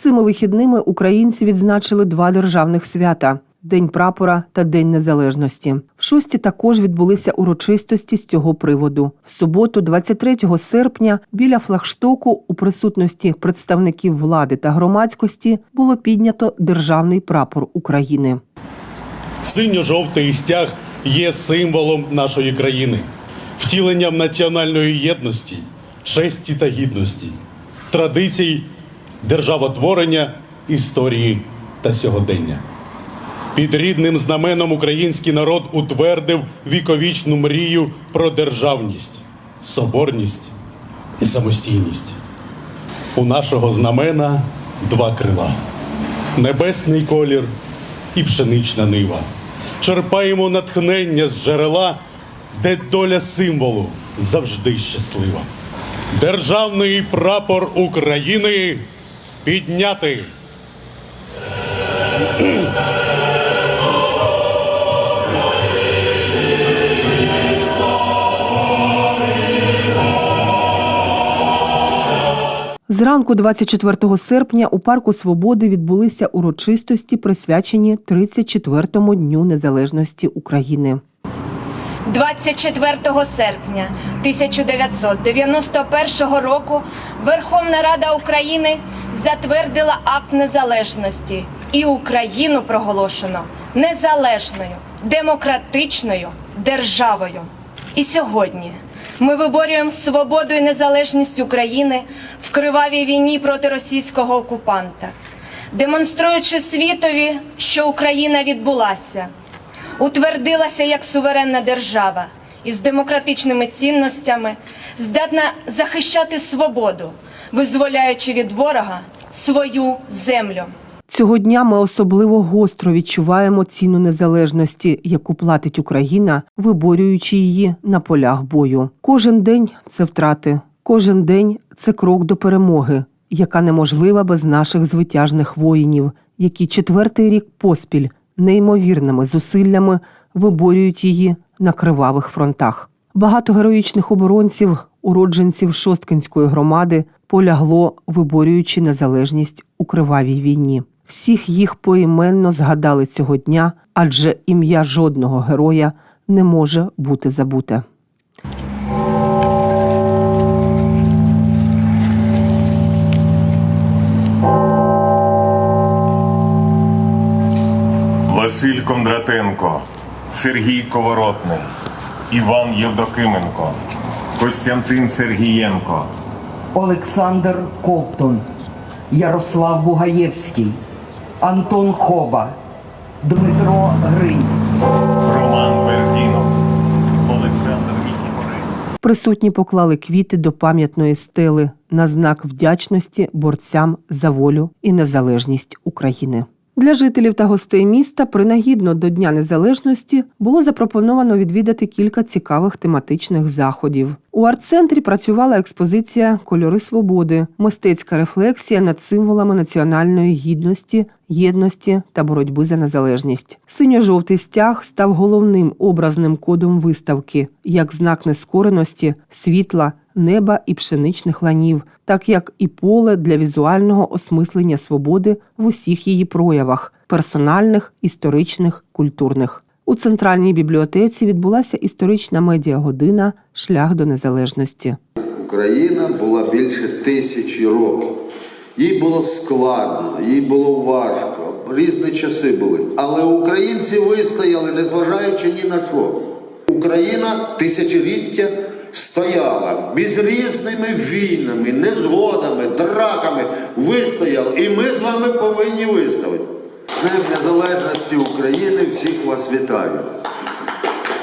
Цими вихідними українці відзначили два державних свята. День прапора та День Незалежності. В шості також відбулися урочистості з цього приводу. В суботу, 23 серпня, біля флагштоку у присутності представників влади та громадськості було піднято державний прапор України. Синьо-жовтий стяг є символом нашої країни, втіленням національної єдності, честі та гідності, традицій, державотворення, історії та сьогодення. Під рідним знаменом український народ утвердив віковічну мрію про державність, соборність і самостійність. У нашого знамена два крила небесний колір і пшенична нива. Черпаємо натхнення з джерела, де доля символу завжди щаслива. Державний прапор України підняти. Зранку 24 серпня у парку Свободи відбулися урочистості, присвячені 34-му дню незалежності України. 24 серпня 1991 року Верховна Рада України затвердила акт незалежності і Україну проголошено незалежною, демократичною державою. І сьогодні ми виборюємо свободу і незалежність України в кривавій війні проти російського окупанта, демонструючи світові, що Україна відбулася утвердилася як суверенна держава із демократичними цінностями, здатна захищати свободу, визволяючи від ворога свою землю. Цього дня ми особливо гостро відчуваємо ціну незалежності, яку платить Україна, виборюючи її на полях бою. Кожен день це втрати, кожен день це крок до перемоги, яка неможлива без наших звитяжних воїнів, які четвертий рік поспіль неймовірними зусиллями виборюють її на кривавих фронтах. Багато героїчних оборонців, уродженців Шосткинської громади полягло, виборюючи незалежність у кривавій війні. Всіх їх поіменно згадали цього дня, адже ім'я жодного героя не може бути забуте. Василь Кондратенко, Сергій Коворотний, Іван Євдокименко, Костянтин Сергієнко, Олександр Ковтун, Ярослав Бугаєвський, Антон Хоба, Дмитро Гринь. Роман Бергінов, Олександр Мікіборець. Присутні поклали квіти до пам'ятної стели на знак вдячності борцям за волю і незалежність України. Для жителів та гостей міста принагідно до Дня Незалежності було запропоновано відвідати кілька цікавих тематичних заходів. У арт-центрі працювала експозиція Кольори свободи, мистецька рефлексія над символами національної гідності, єдності та боротьби за незалежність. Синьо-жовтий стяг став головним образним кодом виставки як знак нескореності, світла, неба і пшеничних ланів, так як і поле для візуального осмислення свободи в усіх її проявах персональних, історичних, культурних. У центральній бібліотеці відбулася історична медіагодина Шлях до незалежності. Україна була більше тисячі років. Їй було складно, їй було важко, різні часи були. Але українці вистояли, незважаючи ні на що. Україна тисячоліття стояла без різними війнами, незгодами, драками вистояла. І ми з вами повинні вистояти. З Днем Незалежності України всіх вас вітаю.